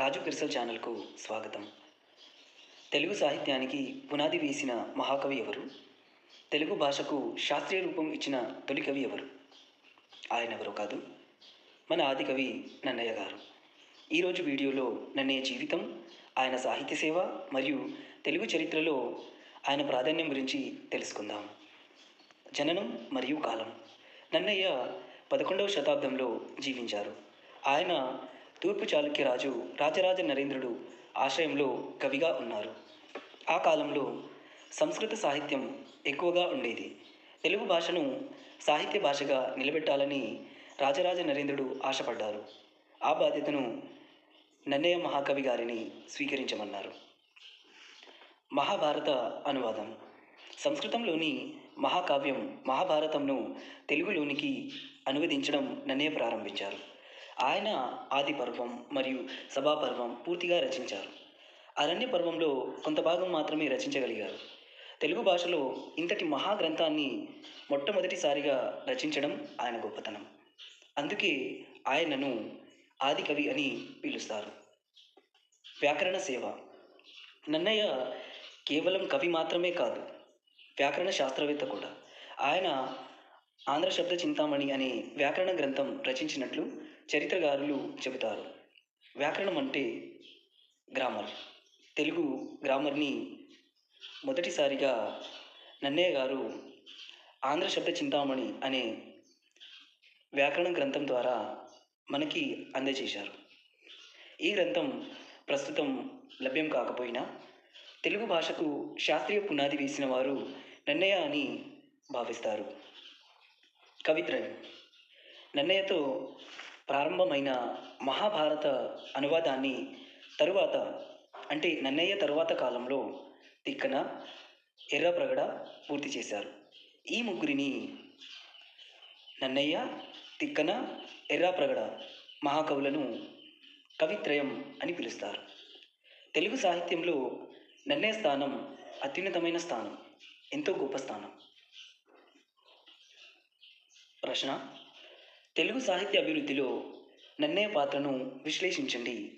రాజు కిర్సల్ ఛానల్కు స్వాగతం. తెలుగు సాహిత్యానికి పునాది వేసిన మహాకవి ఎవరు? తెలుగు భాషకు శాస్త్రీయ రూపం ఇచ్చిన తొలి కవి ఎవరు? ఆయన ఎవరో కాదు? మన ఆది కవి నన్నయ్య గారు. ఈరోజు వీడియోలో నన్నయ్య జీవితం ఆయన సాహిత్య సేవ మరియు తెలుగు చరిత్రలో ఆయన ప్రాధాన్యం గురించి తెలుసుకుందాం. జననం మరియు కాలం. నన్నయ్య పదకొండవ శతాబ్దంలో జీవించారు. ఆయన తూర్పు చాళుక్య రాజు రాజరాజ నరేంద్రుడు ఆశ్రయంలో కవిగా ఉన్నారు. ఆ కాలంలో సంస్కృత సాహిత్యం ఎక్కువగా ఉండేది. తెలుగు భాషను సాహిత్య భాషగా నిలబెట్టాలని రాజరాజ నరేంద్రుడు ఆశపడ్డారు. ఆ బాధ్యతను నన్నయ్య మహాకవి గారిని స్వీకరించమన్నారు. మహాభారత అనువాదం. సంస్కృతంలోని మహాకావ్యం మహాభారతంను తెలుగులోనికి అనువదించడం నన్నయ్య ప్రారంభించారు. ఆయన ఆది పర్వం మరియు సభాపర్వం పూర్తిగా రచించారు. అరణ్య పర్వంలో కొంత భాగం మాత్రమే రచించగలిగారు. తెలుగు భాషలో ఇంతటి మహాగ్రంథాన్ని మొట్టమొదటిసారిగా రచించడం ఆయన గొప్పతనం. అందుకే ఆయనను ఆది కవి అని పిలుస్తారు. వ్యాకరణ సేవ. నన్నయ్య కేవలం కవి మాత్రమే కాదు వ్యాకరణ శాస్త్రవేత్త కూడా. ఆయన ఆంధ్ర శబ్ద చింతామణి అనే వ్యాకరణ గ్రంథం రచించినట్లు చరిత్రకారులు చెబుతారు. వ్యాకరణం అంటే గ్రామర్. తెలుగు గ్రామర్ని మొదటిసారిగా నన్నయ్య గారు ఆంధ్ర శబ్ద చింతామణి అనే వ్యాకరణ గ్రంథం ద్వారా మనకి అందజేశారు. ఈ గ్రంథం ప్రస్తుతం లభ్యం కాకపోయినా తెలుగు భాషకు శాస్త్రీయ పునాది వేసిన వారు నన్నయ్య అని భావిస్తారు. కవిత్రయం. నన్నయ్యతో ప్రారంభమైన మహాభారత అనువాదాన్ని తరువాత అంటే నన్నయ్య తరువాత కాలంలో తిక్కన ఎర్రప్రగడ పూర్తి చేశారు. ఈ ముగ్గురిని నన్నయ్య తిక్కన ఎర్రాప్రగడ మహాకవులను కవిత్రయం అని పిలుస్తారు. తెలుగు సాహిత్యంలో నన్నయ్య స్థానం అత్యున్నతమైన స్థానం ఎంతో గొప్ప స్థానం. ప్రశ్న తెలుగు సాహిత్య అభివృద్ధిలో నన్నయ్య పాత్రను విశ్లేషించండి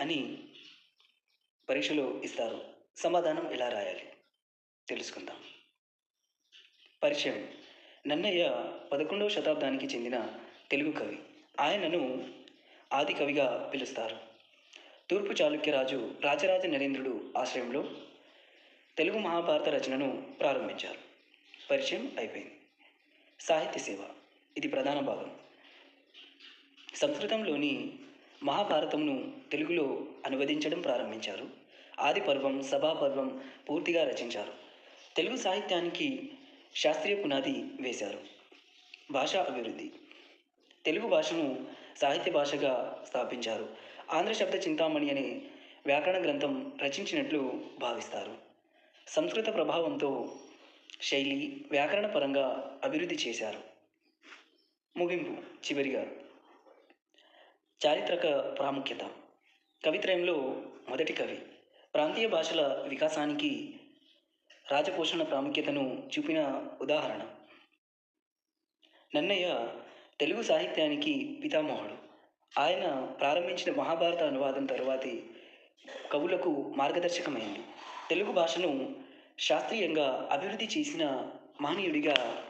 అని పరీక్షలో ఇస్తారు. సమాధానం ఎలా రాయాలి? తెలుసుకుందాం. పరిచయం. నన్నయ్య పదకొండవ శతాబ్దానికి చెందిన తెలుగు కవి. ఆయనను ఆది కవిగా పిలుస్తారు. తూర్పు చాళుక్యరాజు రాజరాజ నరేంద్రుడు ఆశ్రయంలో తెలుగు మహాభారత రచనను ప్రారంభించారు. పరిచయం అయిపోయింది. సాహిత్య సేవ. ఇది ప్రధాన భాగం. సంస్కృతంలోని మహాభారతంను తెలుగులో అనువదించడం ప్రారంభించారు. ఆది పర్వం సభాపర్వం పూర్తిగా రచించారు. తెలుగు సాహిత్యానికి శాస్త్రీయ పునాది వేశారు. భాషా అభివృద్ధి. తెలుగు భాషను సాహిత్య భాషగా స్థాపించారు. ఆంధ్ర శబ్ద చింతామణి అనే వ్యాకరణ గ్రంథం రచించినట్లు భావిస్తారు. సంస్కృత ప్రభావంతో శైలి వ్యాకరణ పరంగా అభివృద్ధి చేశారు. ముగింపు చివరిగా చారిత్రక ప్రాముఖ్యత. కవిత్రయంలో మొదటి కవి. ప్రాంతీయ భాషల వికాసానికి రాజపోషణ ప్రాముఖ్యతను చూపిన ఉదాహరణ. నన్నయ్య తెలుగు సాహిత్యానికి పితామహుడు. ఆయన ప్రారంభించిన మహాభారత అనువాదం తరువాతి కవులకు మార్గదర్శకమైంది. తెలుగు భాషను శాస్త్రీయంగా అభివృద్ధి చేసిన మహనీయుడిగా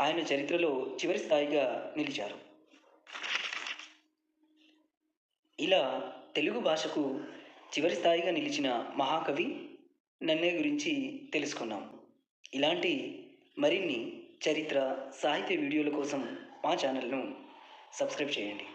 ఆయన చరిత్రలో చివరి స్థాయిగా నిలిచారు. ఇలా తెలుగు భాషకు చివరి స్థాయిగా నిలిచిన మహాకవి నన్నే గురించి తెలుసుకున్నాం. ఇలాంటి మరిన్ని చరిత్ర సాహిత్య వీడియోల కోసం మా ఛానల్ను సబ్స్క్రైబ్ చేయండి.